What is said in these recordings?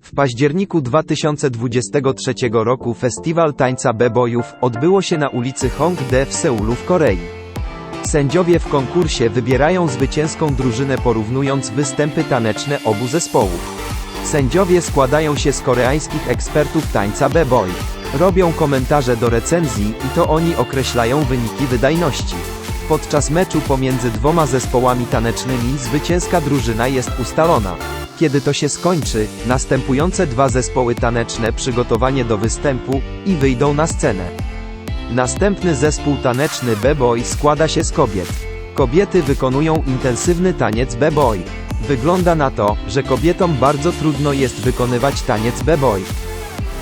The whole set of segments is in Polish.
W październiku 2023 roku festiwal tańca bebojów odbyło się na ulicy Hongdae w Seulu w Korei. Sędziowie w konkursie wybierają zwycięską drużynę porównując występy taneczne obu zespołów. Sędziowie składają się z koreańskich ekspertów tańca b-boy. Robią komentarze do recenzji i to oni określają wyniki wydajności. Podczas meczu pomiędzy dwoma zespołami tanecznymi zwycięska drużyna jest ustalona. Kiedy to się skończy, następujące dwa zespoły taneczne przygotowanie do występu i wyjdą na scenę. Następny zespół taneczny b-boy składa się z kobiet. Kobiety wykonują intensywny taniec b-boy. Wygląda na to, że kobietom bardzo trudno jest wykonywać taniec b-boy.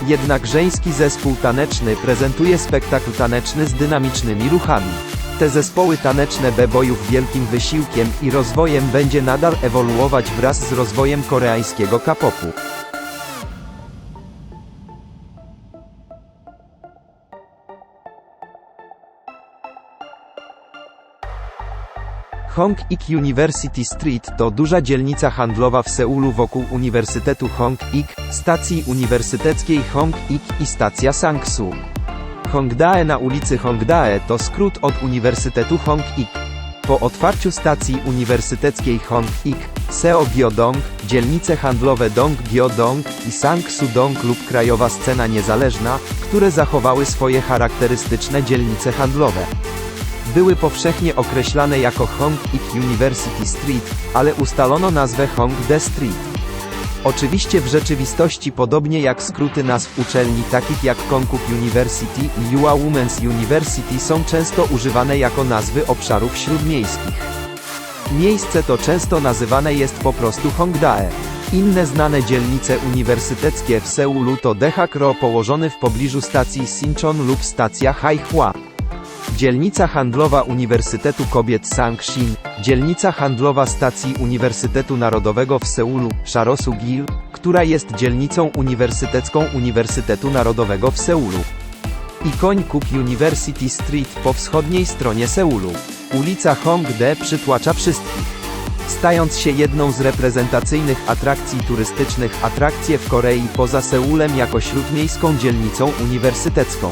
Jednak żeński zespół taneczny prezentuje spektakl taneczny z dynamicznymi ruchami. Te zespoły taneczne b-boyów wielkim wysiłkiem i rozwojem będzie nadal ewoluować wraz z rozwojem koreańskiego K-popu. Hong-ik University Street to duża dzielnica handlowa w Seulu wokół Uniwersytetu Hong-ik, stacji uniwersyteckiej Hong-ik i stacja Sangsu. Hongdae na ulicy Hongdae to skrót od Uniwersytetu Hong-ik. Po otwarciu stacji uniwersyteckiej Hong-ik, Seo Gyodong, dzielnice handlowe Dong Gyodong i Sangsu Dong lub Krajowa Scena Niezależna, które zachowały swoje charakterystyczne dzielnice handlowe były powszechnie określane jako Hong-ik University Street, ale ustalono nazwę Hongdae Street. Oczywiście w rzeczywistości podobnie jak skróty nazw uczelni takich jak Konkuk University i Yua Women's University są często używane jako nazwy obszarów śródmiejskich. Miejsce to często nazywane jest po prostu Hongdae. Inne znane dzielnice uniwersyteckie w Seulu to Dehak-ro położony w pobliżu stacji Sinchon lub stacja Haihua. Dzielnica handlowa Uniwersytetu Kobiet Sangshin, dzielnica handlowa stacji Uniwersytetu Narodowego w Seulu, Sharosu-gil, która jest dzielnicą uniwersytecką Uniwersytetu Narodowego w Seulu. I Końkuk University Street po wschodniej stronie Seulu. Ulica Hongdae przytłacza wszystkich. Stając się jedną z reprezentacyjnych atrakcji turystycznych atrakcje w Korei poza Seulem jako śródmiejską dzielnicą uniwersytecką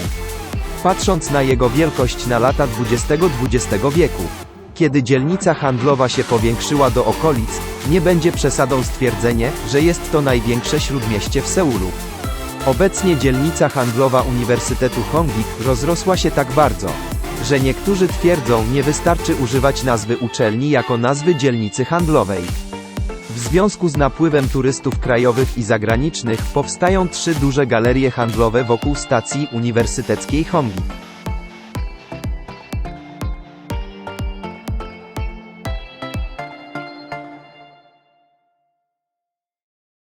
patrząc na jego wielkość na lata XX-XX wieku. Kiedy dzielnica handlowa się powiększyła do okolic, nie będzie przesadą stwierdzenie, że jest to największe śródmieście w Seulu. Obecnie dzielnica handlowa Uniwersytetu Hongik rozrosła się tak bardzo, że niektórzy twierdzą nie wystarczy używać nazwy uczelni jako nazwy dzielnicy handlowej. W związku z napływem turystów krajowych i zagranicznych powstają trzy duże galerie handlowe wokół stacji uniwersyteckiej Hongik.